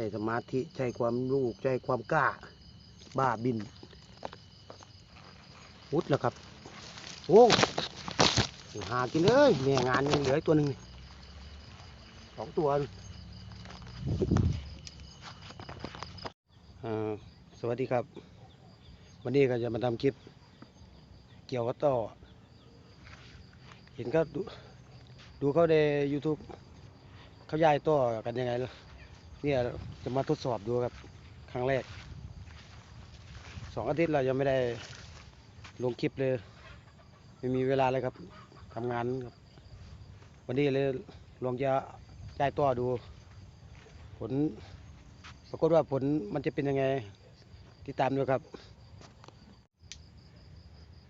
ช้สมาธิ ใช้ความรู้ ใช้ความกล้า บ้าบินพุดแล้วครับ โอ้หากินเลยแม่งานยังเหลืออีกตัวหนึ่งสองตัวอ่าสวัสดีครับ วันนี้ก็จะมาทำคลิป เกี่ยวกับต่อ เห็นก็ดูดูเขาใน YouTube เขาย้ายต่อกันยังไงล่ะ เนี่ยจะมาทดสอบดูครับ ครั้งแรกสองอาทิตย์เรายังไม่ได้ลงคลิปเลย ไม่มีเวลาเลยครับทำงานครับ วันนี้เลยลองจะย้ายต่อดู ผลปรากฏว่าผลมันจะเป็นยังไงติดตามดูครับ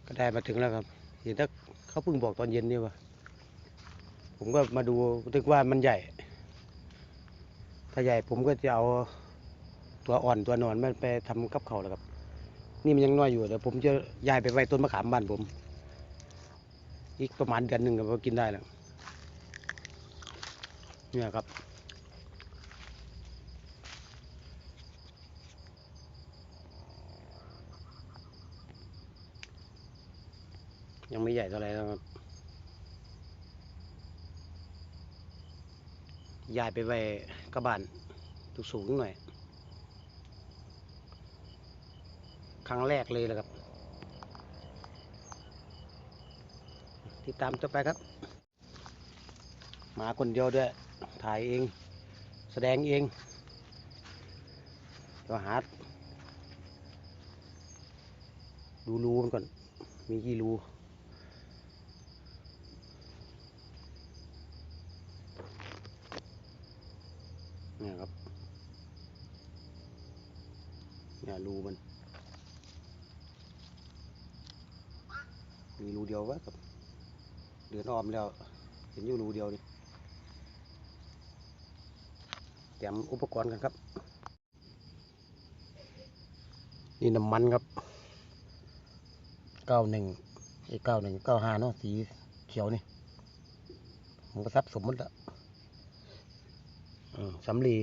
ก็ได้มาถึงแล้วครับ เห็นถ้าเขาเพิ่งบอกตอนเย็นนี่ว่าผมก็มาดูถึงว่ามันใหญ่ ถ้าใหญ่ผมก็จะเอาตัวอ่อนตัวนอนมันไปทำกับเขาแล้วครับ นี่มันยังน้อยอยู่เดี๋ยวผมจะย้ายไปไว้ต้นมะขามบ้านผม อีกประมาณเดือนหนึ่งก็กินได้แล้วเนี่ยครับยังไม่ใหญ่เท่าไหร่แล้วครับ ย้ายไปไว้กระบานสูงสูงหน่อย ครั้งแรกเลยแหละครับ ติดตามต่อไปครับ มาคนเดียวด้วย ถ่ายเอง แสดงเองเดี๋ยวหาดูรูมันก่อน มีกี่รู เนี่ยครับ เนี่ย รูมัน มีรูเดียววะครับเดือนออมแล้ว เห็นอยู่รูเดียวนี่เตรียมอุปกรณ์กันครับ นี่น้ำมันครับเก้าหนึ่งไอ้เก้าหนึ่งเก้าห้าเนาะสีเขียวนี่ผมก็ซับสมมติละอืมสำลี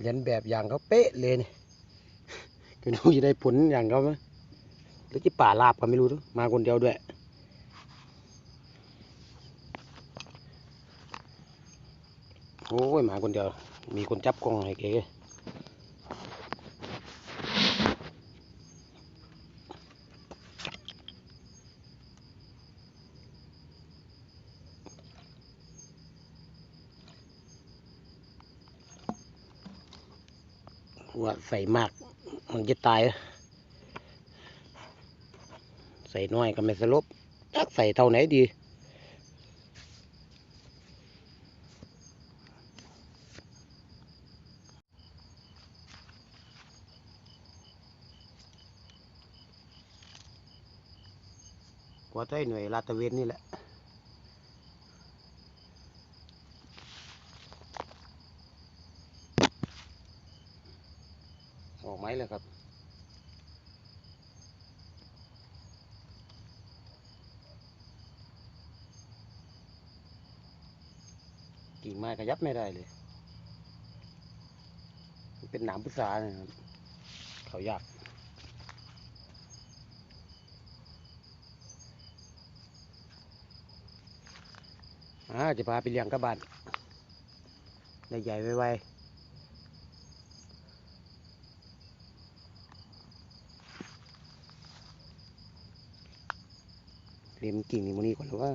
เรียนแบบอย่างเขาเป๊ะเลยนี่คือดูจะได้ผลอย่างเขาไหมหรือที่ป่าลาบก็ไม่รู้มาคนเดียวด้วยโอ้ยมาคนเดียว มีคนจับกล้องให้เก๋ ใส่มาก มันจะตาย ใส่น้อยก็ไม่สลบจักใส่เท่าไหนดีกว่าใจหน่วยลาตะเวนนี่แหละ ออกไหมเลยครับกิ่งไม้ขยับไม่ได้เลยมันเป็นหนามพุทราเนี่ยครับเขายากอ่าจะพาไปเลี้ยงกระบานใหญ่ๆไวๆ เลียมกิ่งนี่มันนี่ก่อนหรือว่า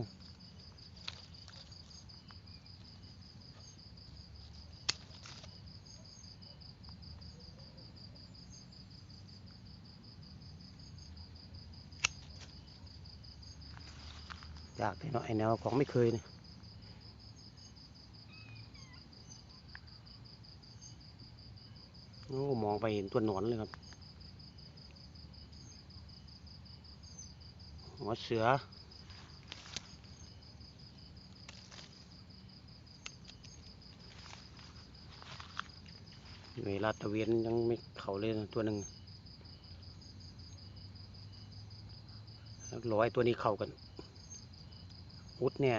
จากที่เนาะไอแนวของไม่เคยเนี่ยโอ้มองไปเห็นตัวหนอนเลยครับหัวเสือ หน่วยลาดตะเวนยังไม่เข้าเลยตัวหนึ่งร้อให้ตัวนี้เข้ากันอุดเนี่ย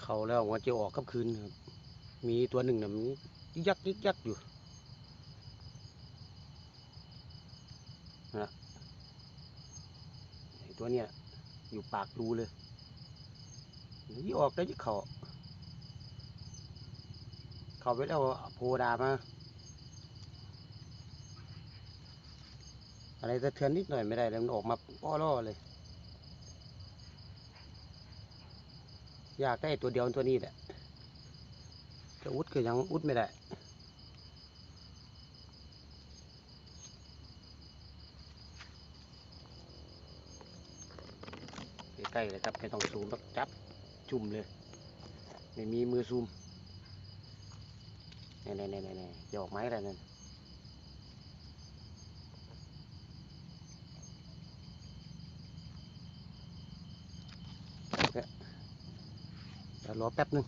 เขาแล้วว่าจะออกกับคืนครับมีตัวหนึ่งน่ะมันยึกยักยักอยู่นะตัวเนี้ยอยู่ปากรูเลยยี่ออกได้ยี่เขา เขาไปแล้วเอาโพดามา อะไรสะเทือนนิดหน่อยไม่ได้เลยมันออกมาป้อล่อเลย อยากได้ตัวเดียวตัวนี้แหละจะอุดก็ยังอุดไม่ได้ใกล้เลยครับไม่ต้องซูมต้องจับจุ่มเลย ไม่มีมือซูม นี่นี่นี่นี่จะออกไม้อะไรนั่นเดี๋ยวรอแป๊บนึง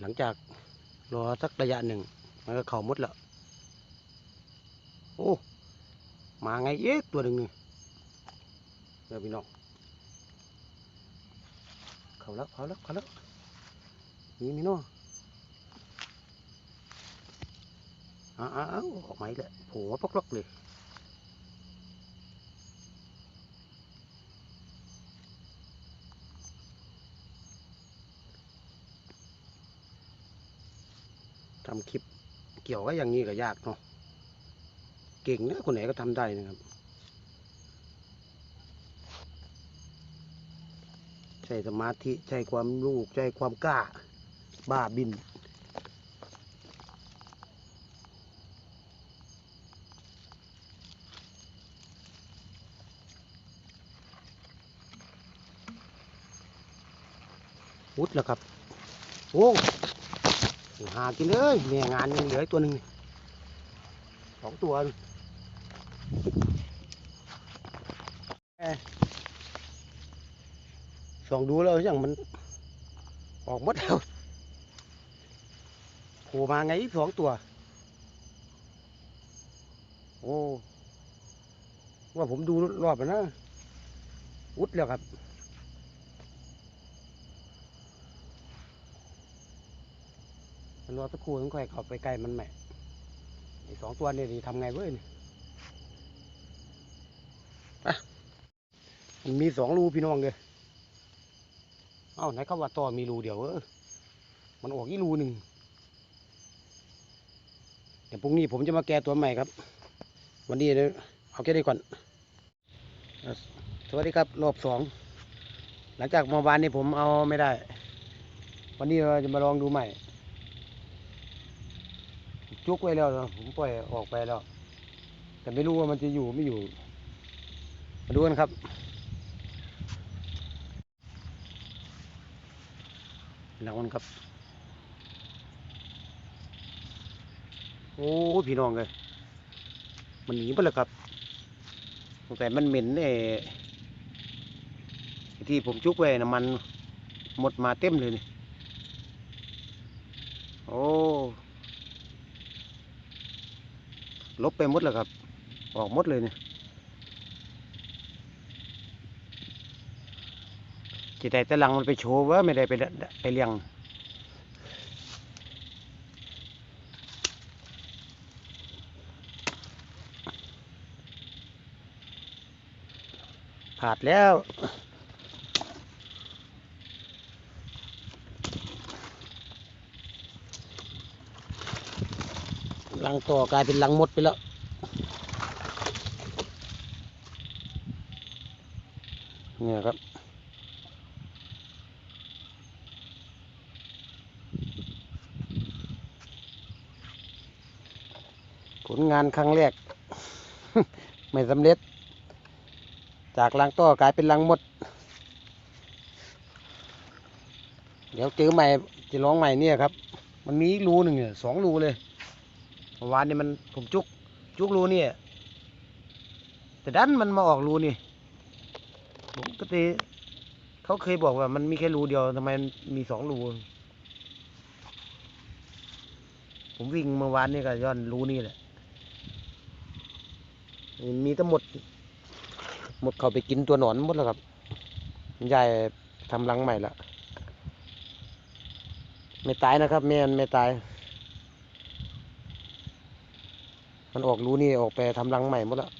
หลังจากรอสักระยะหนึ่ง มันก็เข่าหมดแล้ว โอ้ มาไงเอ๊ะตัวหนึ่งนี่เดี๋ยวพี่น้อง เข้าแล้วเข้าแล้วเข้าแล้ว มีมีเน้ออ้าวอ้าวออกมาอีกแล้วโผล่มาปลอกๆเลยทำคลิปเกี่ยวกับอย่างนี้ก็ยากเนาะเก่งนะคนไหนก็ทำได้นะครับ ใช้สมาธิ ใช้ความรู้ ใช้ความกล้า บ้าบิน พุดแล้วครับ โอ้หากินเลยแม่งานยังเหลืออีกตัวหนึ่งสองตัวส่องดูแล้วอย่างมันออกหมดแล้ว ล่มาไงสองตัว โอ้ ว่าผมดูรอบนะอุดแล้วครับ มันรอสักครู่ต้องค่อยเข้าไปใกล้มันใหม่ไอสองตัวเนี่ยดิทำไงเว้ยมันมีสองรูพี่น้องเลยเอ้าไหนเขาว่าต่อมีรูเดียวเออมันออกอีรูหนึ่ง เดี๋ยวพรุ่งนี้ผมจะมาแก้ตัวใหม่ครับ วันนี้เนี่ยเอาแค่นี้ก่อน สวัสดีครับรอบสองหลังจากเมื่อวานนี้ผมเอาไม่ได้ วันนี้เราจะมาลองดูใหม่ จุกไว้แล้วนะผมปล่อยออกไปแล้ว แต่ไม่รู้ว่ามันจะอยู่ไม่อยู่ มาดูกันครับหลังมันครับ โอ้พี่น้องเลยมันหนีไปแล้วครับสงสัยมันเหม็นเอที่ผมจุกไว้นะมันหมดมาเต็มเลยนี่โอ้ลบไปหมดแล้วครับ ออกหมดเลยเนี่ยจิตใจตะลังมันไปโชว์ว่าไม่ได้ไปเลี้ยไปเลี้ยง ผาดแล้ว ลังต่อกลายเป็นลังมดไปแล้วเนี่ยครับผลงานครั้งแรก ไม่สำเร็จ จากลังต่อกลายเป็นลังมด เดี๋ยวเจอใหม่จะร้องใหม่เนี่ยครับ มันมีรูหนึ่งเนี่ยสองรูเลยเมื่อวานนี่มันผมจุกจุกรูนี่แต่ดันมันมาออกรูนี่ผมก็ตีเขาเคยบอกว่ามันมีแค่รูเดียวทำไมมีสองรูผมวิ่งเมื่อวานนี่ก็ย้อนรูนี่แหละมีทั้งหมด มดเขาไปกินตัวหนอนหมดแล้วครับยายทำรังใหม่ละไม่ตายนะครับแม่มันไม่ตาย มันออกรูนี่ออกไปทำรังใหม่หมดแล้ว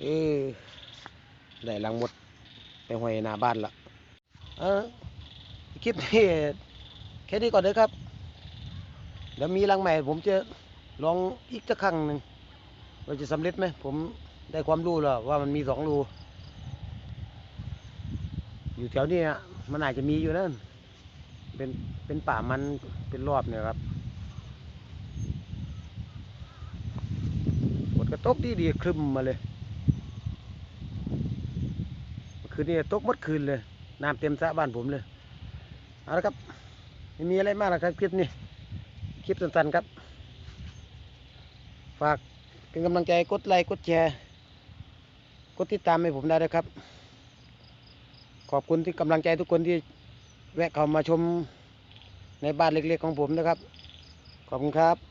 เออได้รังหมดไปห้อยหน้าบ้านละเออคลิปนี้แค่นี้ก่อนเลยครับ เดี๋ยวมีรังใหม่ ผมจะลองอีกสักครั้งหนึ่งว่าจะสำเร็จไหม ผมได้ความรู้แล้วว่ามันมีสองรู อยู่แถวนี้ยมันอาจจะมีอยู่นั่นเป็นเป็นป่ามันเป็นรอบเนี่ยครับฝนก็ตกดีดีครึมมาเลยคืนนี้ตกมดคืนเลยน้ำเต็มสระบ้านผมเลยเอาละครับไม่มีอะไรมากหรอกครับคลิปนี้ คลิปสั้นๆครับ ฝากเป็นกำลังใจกดไลค์กดแชร์กดติดตามให้ผมได้ด้วยครับ ขอบคุณที่กำลังใจทุกคนที่แวะเข้ามาชมในบ้านเล็กๆของผมนะครับ ขอบคุณครับ